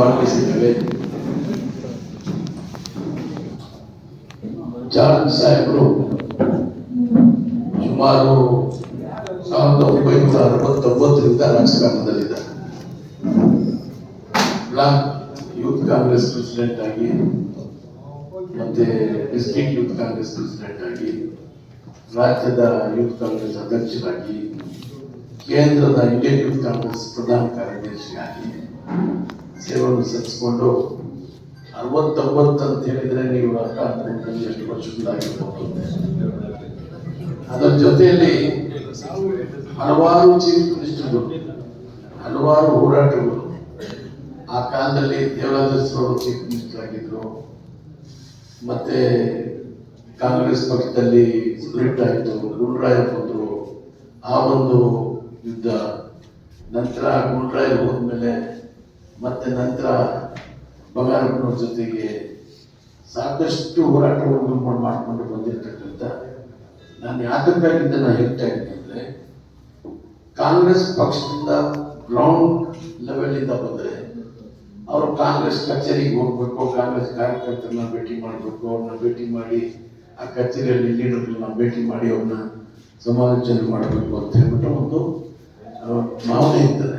ಸ್ವಾಗತಿಸಿದ್ದೇವೆ George ಸಾಹೇಬರು ಸುಮಾರು ಸಾವಿರದ ಒಂಬೈನೂರ ಅರವತ್ತೊಂಬತ್ತರಿಂದ ರಾಜಕಾರಣದಲ್ಲಿದ್ದಾರೆ ಬ್ಲಾಕ್ ಯೂತ್ ಕಾಂಗ್ರೆಸ್ ಪ್ರೆಸಿಡೆಂಟ್ ಆಗಿ ಮತ್ತೆ ಡಿಸ್ಟ್ರಿಕ್ಟ್ ಯೂತ್ ಕಾಂಗ್ರೆಸ್ ಪ್ರೆಸಿಡೆಂಟ್ ಆಗಿ ರಾಜ್ಯದ ಯೂತ್ ಕಾಂಗ್ರೆಸ್ ಅಧ್ಯಕ್ಷರಾಗಿ ಕೇಂದ್ರದ ಇಂಡಿಯನ್ ಯೂತ್ ಕಾಂಗ್ರೆಸ್ ಪ್ರಧಾನ ಕಾರ್ಯದರ್ಶಿಯಾಗಿ ಸೇವೆಯನ್ನು ಸಲ್ಲಿಸಿಕೊಂಡು ಅರವತ್ತೊಂಬತ್ತು ಅಂತ ಹೇಳಿದ್ರೆ ನೀವು ಅರ್ಥ ಮಾಡ್ಕೊಂಡು ಎಷ್ಟು ವರ್ಷದಾಗಿರ್ಬೋದು ಅದರ ಜೊತೆಯಲ್ಲಿ ಹಲವಾರು ಚೀಫ್ ಮಿನಿಸ್ಟರ್ಗಳು, ಹಲವಾರು ಹೋರಾಟಗಳು ಆ ಕಾಲದಲ್ಲಿ ದೇವರಾಜಸ್ವರು ಚೀಫ್ ಮಿನಿಸ್ಟರ್ ಆಗಿದ್ರು. ಮತ್ತೆ ಕಾಂಗ್ರೆಸ್ ಪಕ್ಷದಲ್ಲಿ ಸ್ಪ್ಲಿಟ್ ಆಯಿತು, ಗುಂಡ್ರಾಯ್ ಬಂದರು. ಆ ಒಂದು ಯುದ್ಧ. ನಂತರ ಗುಂಡ್ರಾಯ್ ಹೋದ್ಮೇಲೆ ಮತ್ತೆ ನಂತರ ಬಂಗಾರಪ್ಪನವ್ರ ಜೊತೆಗೆ ಸಾಕಷ್ಟು ಹೋರಾಟವನ್ನು ಮಾಡಿಕೊಂಡು ಬಂದಿರತಕ್ಕಂಥ ನಾನು ಯಾತಕ್ಕಾಗಿದ್ದ ನಾನು ಹೇಳ್ತಾ ಇದ್ದೀನಿ ಅಂದ್ರೆ, ಕಾಂಗ್ರೆಸ್ ಪಕ್ಷದಿಂದ ಗ್ರೌಂಡ್ ಲೆವೆಲ್ ಇಂದ ಬಂದ್ರೆ, ಅವರು ಕಾಂಗ್ರೆಸ್ ಕಚೇರಿಗೆ ಹೋಗ್ಬೇಕು, ಕಾಂಗ್ರೆಸ್ ಕಾರ್ಯಕರ್ತರನ್ನ ಭೇಟಿ ಮಾಡಬೇಕು, ಅವ್ರನ್ನ ಭೇಟಿ ಮಾಡಿ ಆ ಕಚೇರಿಯಲ್ಲಿ ಲೀಡರ್ಗಳನ್ನ ಭೇಟಿ ಮಾಡಿ ಅವ್ರನ್ನ ಸಮಾಲೋಚನೆ ಮಾಡಬೇಕು ಅಂತ ಹೇಳ್ಬಿಟ್ಟು ಒಂದು ಆ, ಭಾವನೆ ಇರ್ತದೆ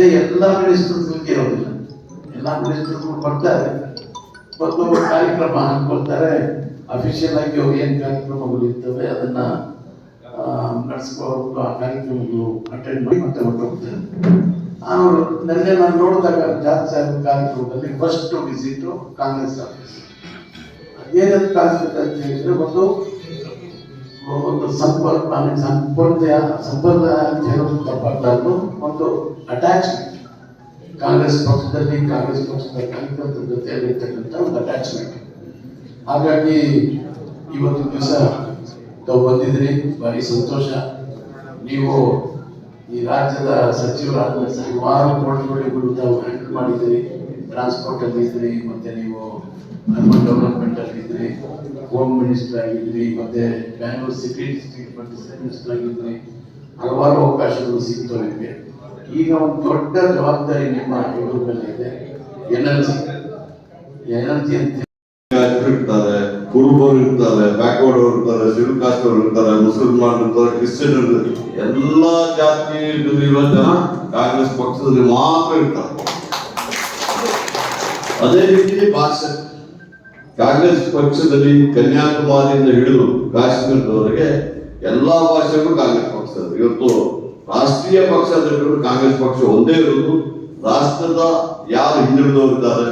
ಅದೇ ಎಲ್ಲ ಮಿನಿಸ್ಟರ್ಗಳಿಗೆ ಇರೋದಿಲ್ಲ. ಎಲ್ಲ ಮಿನಿಸ್ಟರ್ಗಳು ಬರ್ತಾರೆ. ಬಂದು ಒಂದು ಕಾರ್ಯಕ್ರಮ ಹಾಕೊಳ್ತಾರೆ ಅಫಿಷಿಯಲ್ ಆಗಿ ಅವ್ರು ಏನು ಕಾರ್ಯಕ್ರಮಗಳು ಇರ್ತವೆ ಅದನ್ನ ನಡೆಸ್ಕೊಂಡು ಆ ಕಾರ್ಯಕ್ರಮಗಳು ಅಟೆಂಡ್ ಮಾಡಿ ಮತ್ತೆ ಹೊರಟೋಗ್ತಾರೆ ನಾನು ನಿನ್ನೆ ನಾನು ನೋಡಿದಾಗ ಜಾತ್ ಸಾಹೇಬ್ ಕಾರ್ಯಕ್ರಮದಲ್ಲಿ ಫಸ್ಟ್ ವಿಸಿಟು ಕಾಂಗ್ರೆಸ್ ಆಫೀಸ್ ಏನಂತ ಕಾಣಿಸ್ತದೆ ಅಂತ ಹೇಳಿದ್ರೆ, ಒಂದು ಒಂದು ಸಂಪರ್ಕ ಆಮೇಲೆ ಸಂಪರ್ಕ ಸಂಪ್ರದಾಯ ಅಂತ ಹೇಳೋದು ತಪ್ಪಾಗ್ಲಾರ್ದು ಒಂದು ಅಟ್ಯಾಚ್ಮೆಂಟ್ ಕಾಂಗ್ರೆಸ್ ಪಕ್ಷದಲ್ಲಿ ಕಾಂಗ್ರೆಸ್ ಪಕ್ಷದ ಕಾರ್ಯಕರ್ತರ ಜೊತೆಯಲ್ಲಿರ್ತಕ್ಕಂಥ ಒಂದು ಅಟ್ಯಾಚ್ಮೆಂಟ್ ಹಾಗಾಗಿ ಇವತ್ತು ದಿವಸ ತಾವು ಬಂದಿದ್ರಿ, ಭಾರಿ ಸಂತೋಷ. ನೀವು ಈ ರಾಜ್ಯದ ಸಚಿವರಾದ ಹಲವಾರು ಕೋಟಿ ತಾವು ಹ್ಯಾಂಡಲ್ ಮಾಡಿದ್ದೀರಿ ಟ್ರಾನ್ಸ್ಪೋರ್ಟ್ ಅಲ್ಲಿ ಇದ್ರಿ, ಮತ್ತೆ ನೀವು ಅರ್ಬನ್ ಡೆವಲಪ್ಮೆಂಟ್ ಅಲ್ಲಿ ಇದ್ರಿ ಹೋಮ್ ಮಿನಿಸ್ಟರ್ ಆಗಿದ್ರಿ, ಮತ್ತೆ ಬ್ಯಾಂಗ್ಳೂರ್ ಸಿಟಿ ಡಿಸ್ಟ್ರಿಕ್ಟ್ ಮಿನಿಸ್ಟರ್ ಆಗಿದ್ರಿ, ಹಲವಾರು ಅವಕಾಶಗಳು ಸಿಗ್ತವೆ ನಿಮಗೆ. ಈಗ ಒಂದು ದೊಡ್ಡ ಜವಾಬ್ದಾರಿ ನಿಮ್ಮ ಇದೆ. ಎನರ್ಜಿ. ಎನರ್ಜಿ ಅಂತ ಇರ್ತಾರೆ ಕುರುಬರು ಇರ್ತಾರೆ ಬ್ಯಾಕ್ವರ್ಡ್ ಅವರು ಇರ್ತಾರೆ ಶೆಡ್ಯೂಲ್ ಕಾಸ್ಟ್ ಅವರು ಇರ್ತಾರೆ ಮುಸಲ್ಮಾನ್ ಇರ್ತಾರೆ ಕ್ರಿಶ್ಚಿಯನ್ ಇರ್ತಾರೆ ಎಲ್ಲಾ ಜಾತಿ ಜನ ಕಾಂಗ್ರೆಸ್ ಪಕ್ಷದಲ್ಲಿ ಮಾತ್ರ ಇರ್ತಾರೆ. ಅದೇ ರೀತಿ ಭಾಷೆ. ಕಾಂಗ್ರೆಸ್ ಪಕ್ಷದಲ್ಲಿ ಕನ್ಯಾಕುಮಾರಿಯಿಂದ ಹಿಡಿದು ಕಾಶ್ಮೀರದವರೆಗೆ ಎಲ್ಲಾ ಭಾಷೆಗೂ ಕಾಂಗ್ರೆಸ್ ಪಕ್ಷದಲ್ಲಿ ಇವತ್ತು ರಾಷ್ಟ್ರೀಯ ಪಕ್ಷದಲ್ಲಿ ಕಾಂಗ್ರೆಸ್ ಪಕ್ಷ ಒಂದೇ ಇರೋದು. ರಾಷ್ಟ್ರದ ಯಾರು ಹಿಂದುಳಿದವರು ಇದ್ದಾರೆ,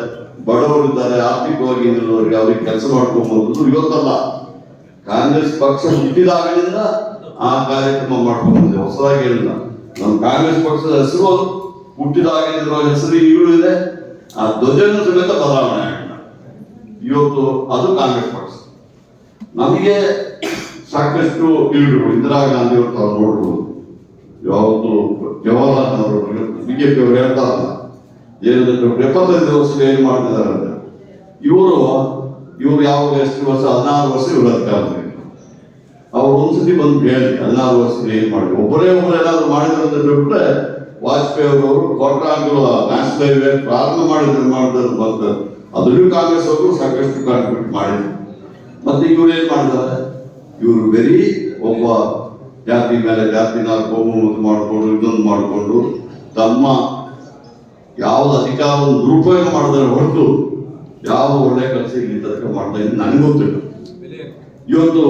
ಬಡವರು ಇದ್ದಾರೆ, ಆರ್ಥಿಕವಾಗಿ ಹಿಂದುಳಿದವರಿಗೆ ಅವರಿಗೆ ಕೆಲಸ ಮಾಡ್ಕೊಂಡ್ಬಂದು ಇವತ್ತಲ್ಲ. ಕಾಂಗ್ರೆಸ್ ಪಕ್ಷ ಹುಟ್ಟಿದಾಗಲಿಂದ ಆ ಕಾರ್ಯಕ್ರಮ ಮಾಡ್ಕೊಂಡು ಬಂದಿದೆ ಹೊಸದಾಗಿ ಹೇಳಿಲ್ಲ. ನಮ್ಮ ಕಾಂಗ್ರೆಸ್ ಪಕ್ಷದ ಹೆಸರು ಹುಟ್ಟಿದಾಗಲಿರುವ ಹೆಸರು ಈಗಲೂ ಇದೆ. ಆ ಧ್ವಜನ ಸಮೇತ ಬದಲಾವಣೆ ಆಗಿಲ್ಲ ಇವತ್ತು ಅದು ಕಾಂಗ್ರೆಸ್ ಪಕ್ಷ. ನಮಗೆ ಸಾಕಷ್ಟು ಇಳಿಗಳು ಇಂದಿರಾ ಗಾಂಧಿ ಅವರು ತಾವು ನೋಡ್ಬೋದು. ಯಾವತ್ತು ಜವಾಹರ್ಲಾಲ್ ನೆಹರು ಬಿಜೆಪಿ ಅವರು ಹೇಳ್ತಾರಲ್ಲ, ಏನಂದ್ರೆ ಎಪ್ಪತ್ತೈದು ವರ್ಷ ಏನು ಮಾಡ್ತಿದ್ದಾರೆ ಅಂತ. ಇವರು ಇವರು ಯಾವಾಗ ಎಷ್ಟು ವರ್ಷ, ಹದಿನಾರು ವರ್ಷ ಇವರು ಅಧಿಕಾರದಲ್ಲಿ ಅವ್ರು ಒಂದ್ಸತಿ ಬಂದು ಹೇಳಿ ಹದಿನಾರು ವರ್ಷ ಏನು ಮಾಡಿ ಒಬ್ಬರೇ ಒಬ್ಬರು ಏನಾದ್ರು ಮಾಡಿದ್ರು ಅಂತ ಬಿಟ್ರೆ ವಾಜಪೇಯಿ ಅವರು ಕೊಟ್ರಾಂಗುಲ ನ್ಯಾಷನಲ್ ಹೈವೇ ಪ್ರಾರಂಭ ಮಾಡಿ ನಿರ್ಮಾಣದಲ್ಲಿ ಬಂದರು ಅದರಲ್ಲೂ ಕಾಂಗ್ರೆಸ್ ಅವರು ಸಾಕಷ್ಟು ಕಾಂಟ್ರಿಬ್ಯೂಟ್ ಮಾಡಿದ್ರು. ಮತ್ತೆ ಇವ್ರು ಏನ್ ಮಾಡಿದ್ದಾರೆ? ಇವರು ಬರೀ ಒಬ್ಬ ಜಾತಿ ಮೇಲೆ ಜಾತಿ ನಾಲ್ಕು ಮಾಡಿಕೊಂಡು, ಇದೊಂದು ಮಾಡಿಕೊಂಡು ತಮ್ಮ ಯಾವ್ದು ಅಧಿಕಾರವನ್ನು ದುರುಪಯೋಗ ಮಾಡಿದ್ರೆ ಹೊರತು ಯಾವ ಒಳ್ಳೆ ಕೆಲಸ ಇಲ್ಲಿ ತನಕ ಮಾಡ್ತಾ ಇದ್ದೀನಿ ನನಗೆ ಗೊತ್ತಿಲ್ಲ. ಇವತ್ತು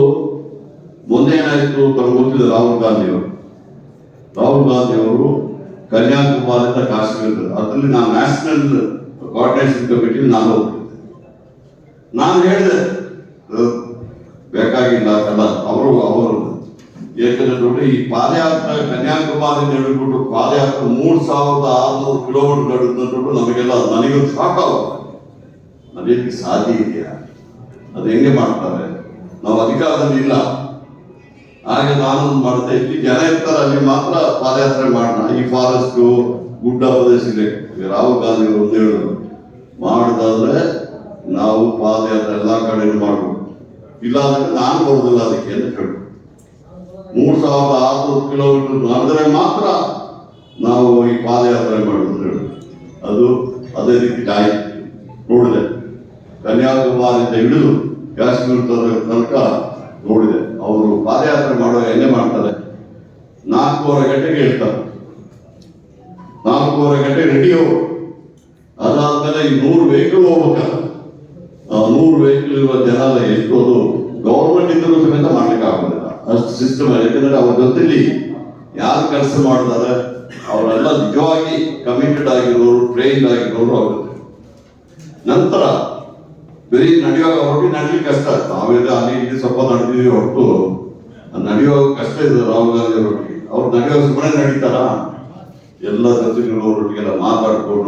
ಮೊನ್ನೆ ಏನಾಯಿತು ತಮಗೆ ಗೊತ್ತಿದೆ ರಾಹುಲ್ ಗಾಂಧಿ ಅವರು. ರಾಹುಲ್ ಗಾಂಧಿ ಅವರು ಕನ್ಯಾಕುಮಾರಿಯಿಂದ ಕಾಸ್ಟ್ ಅದರಲ್ಲಿ ನಾನು ನ್ಯಾಷನಲ್ ಕೋಆರ್ಡಿನೇಷನ್ ಕಮಿಟಿ ನಾನು ನಾನು ಹೇಳಿದೆ ಬೇಕಾಗಿಲ್ಲ ಅದೆಲ್ಲ ಅವರು ಅವರು ಏಕೆಂದ್ರೆ ನೋಡಿ ಈ ಪಾದಯಾತ್ರೆ ಕನ್ಯಾಕುಮಾರಿಂದ ಹೇಳಿಬಿಟ್ಟು ಪಾದಯಾತ್ರೆ ಮೂರು ಸಾವಿರದ ಆರುನೂರು ಕಿಲೋಮೀಟರ್ ನಡೆದ್ಬಿಟ್ಟು ನಮಗೆಲ್ಲ ನನಗೆ ಸಾಕಾಗುತ್ತೆ ನಡೆಯಲಿಕ್ಕೆ ಸಾಧ್ಯ ಇದೆಯಾ? ಅದು ಹೆಂಗೆ ಮಾಡ್ತಾರೆ? ನಾವು ಅಧಿಕಾರದಲ್ಲಿ ಇಲ್ಲ. ಹಾಗೆ ನಾನು ಮಾಡುತ್ತೆ ಇಲ್ಲಿ ಜನ ಇರ್ತಾರೆ ಅಲ್ಲಿ ಮಾತ್ರ ಪಾದಯಾತ್ರೆ ಮಾಡೋಣ. ಈ ಫಾರೆಸ್ಟ್, ಗುಡ್ಡ ಪ್ರದೇಶಿದೆ ರಾಹುಲ್ ಗಾಂಧಿ ಅವರು ಒಂದು ಹೇಳಿದ್ರು. ಮಾಡುದಾದ್ರೆ ನಾವು ಪಾದಯಾತ್ರೆ ಎಲ್ಲಾ ಕಡೆ ಮಾಡಬೇಕು ಇಲ್ಲ ಅಂದ್ರೆ ನಾನು ಬರುದಿಲ್ಲ ಅದಕ್ಕೆ ಅಂತ ಹೇಳಿ ಮೂರ್ ಸಾವಿರದ ಆರ್ನೂರು ಕಿಲೋಮೀಟರ್ ನಡೆದ್ರೆ ಮಾತ್ರ ನಾವು ಈ ಪಾದಯಾತ್ರೆ ಮಾಡೋದು ಹೇಳಿ ಅದು ಅದೇ ರೀತಿ ಗಾಯ ನೋಡಿದೆ. ಕನ್ಯಾಕುಮಾರಿಂದ ಹಿಡಿದು ಕಾಶ್ಮೀರ ತನಕ ನೋಡಿದೆ. ಅವರು ಪಾದಯಾತ್ರೆ ಮಾಡುವ ಎಣ್ಣೆ ಮಾಡ್ತಾರೆ. ನಾಲ್ಕೂವರೆ ಗಂಟೆಗೆ ಹೇಳ್ತಾರೆ ನಾಲ್ಕೂವರೆ ಗಂಟೆ ರೆಡಿ ಹೋಗು ಅದಾದ್ಮೇಲೆ ಈ ನೂರು ವೆಹಿಕಲ್ ಹೋಗ್ಬೇಕಲ್ಲ ಆ ನೂರು ವೆಹಿಕಲ್ ಇರುವ ಜನ ಎಷ್ಟು ಅದು ಗೌರ್ಮೆಂಟ್ ಇದ್ದರೂ ಸಮೇತ ಮಾಡ್ಲಿಕ್ಕೆ ಆಗೋದಿಲ್ಲ. ಅಷ್ಟು ಸಿಸ್ಟಮ್ ಯಾಕಂದ್ರೆ ಅವ್ರ ಜೊತೆಲಿ ಯಾರು ಕೆಲಸ ಮಾಡ್ತಾರೆ, ಅವರೆಲ್ಲ ನಿಜವಾಗಿ ಕಮಿಟೆಡ್ ಆಗಿರೋರು ಟ್ರೈನ್ ಆಗಿರೋರು ಆಗುತ್ತೆ ನಂತರ ಬರೀ ನಡೆಯುವಾಗ ಹೊರಟು ನಡೀಲಿ ಕಷ್ಟ ನಾವೆಲ್ಲ ಅಲ್ಲಿ ಇಲ್ಲಿ ಸ್ವಲ್ಪ ನಡೆದಿದ್ವಿ ಹೊರತು ನಡೆಯುವಾಗ ಕಷ್ಟ ಇದೆ ರಾಹುಲ್ ಗಾಂಧಿ ಅವರೊಟ್ಟಿಗೆ. ಅವ್ರು ನಡೆಯುವಾಗ ಸುಮ್ಮನೆ ನಡೀತಾರ? ಎಲ್ಲ ಜೊತೆಗಳವರೊಟ್ಟಿಗೆಲ್ಲ ಮಾತಾಡ್ಕೊಂಡು